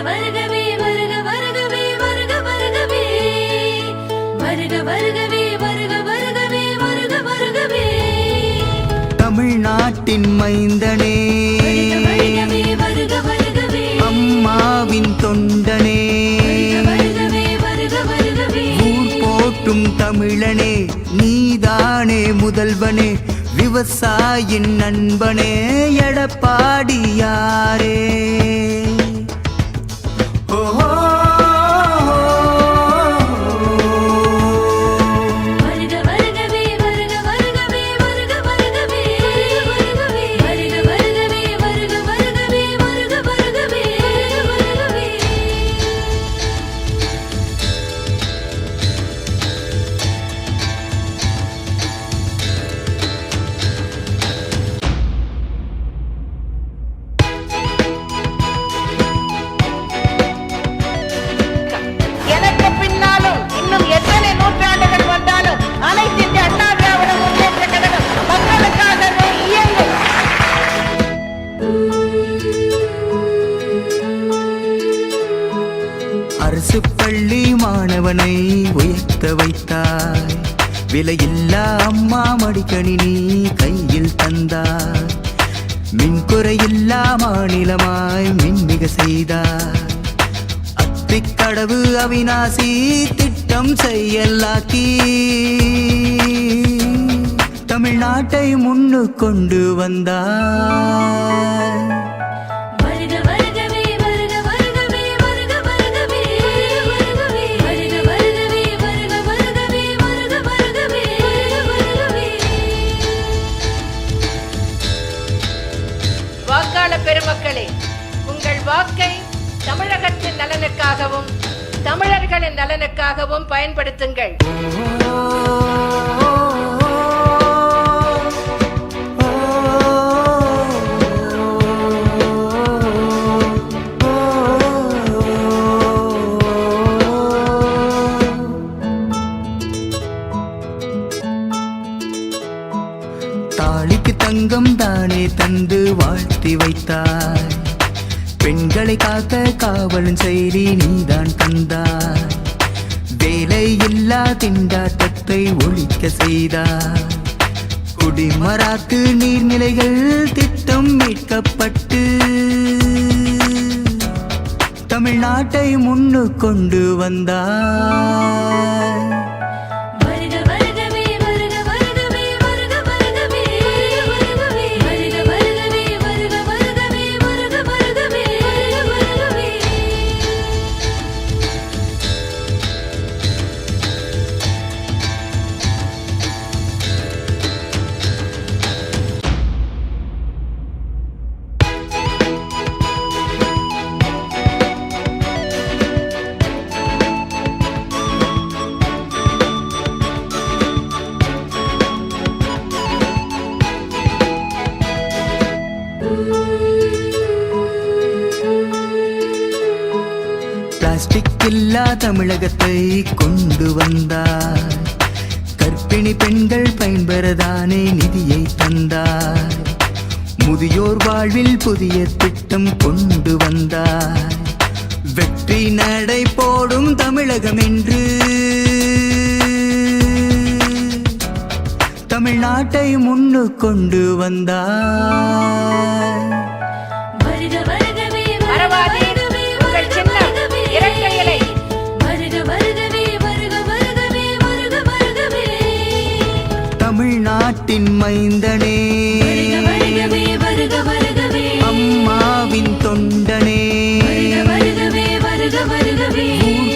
வருகவே வருக வருகவே வருக வருகவே. வருக வருகவே வருக வருகவே வருக வருகவே. தமிழ்நாட்டின் மைந்தனே. வருகவே வருக வருகவே. அம்மாவின் தொண்டனே. ஊர் போற்றும் தமிழனே நீதானே முதல்வனே. விவசாயின் நண்பனே எடப்பாடியாரே. அரசு பள்ளி மாணவனை உயர்த்த வைத்தாய். விலையில்லா அம்மா மடிக்கணினி கையில் தந்தாய். மின்குறையில்லா மாநிலமாய் மின்மிக செய்தார் அத்திக்கடவு அவினாசி திட்டம் செய்யலாக்கி தமிழ்நாட்டை முன்னு கொண்டு வந்தார் பொதுமக்களே உங்கள் வாக்கை தமிழகத்தின் நலனுக்காகவும் தமிழர்களின் நலனுக்காகவும் பயன்படுத்துங்கள். தாலிக்கு தானே தந்து வாழ்த்தி வைத்தாய். பெண்களை காக்க காவலன் செய்தி நீதான் தந்தாய் வேலை இல்லா திண்டாட்டத்தை ஒழிக்க செய்தார் குடிமராத்து நீர்நிலைகள் திட்டம் மீட்கப்பட்டு தமிழ்நாட்டை முன்னு கொண்டு வந்தார் பிளாஸ்டிக் இல்லா தமிழகத்தை கொண்டு வந்தார். கர்ப்பிணி பெண்கள் பயன்பெறதானே நிதியை தந்தார். முதியோர் வாழ்வில் புதிய திட்டம் கொண்டு வந்தார். வெற்றி நடை போடும் தமிழகம் என்று தமிழ்நாட்டை முன்னு கொண்டு வந்தார். தமிழ்நாட்டின் மைந்தனே. அம்மாவின் தொண்டனே.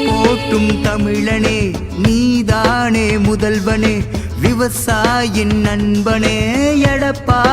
போற்றும் தமிழனே நீதானே முதல்வனே. விவசாயின் நண்பனே எடப்பாடியாரே.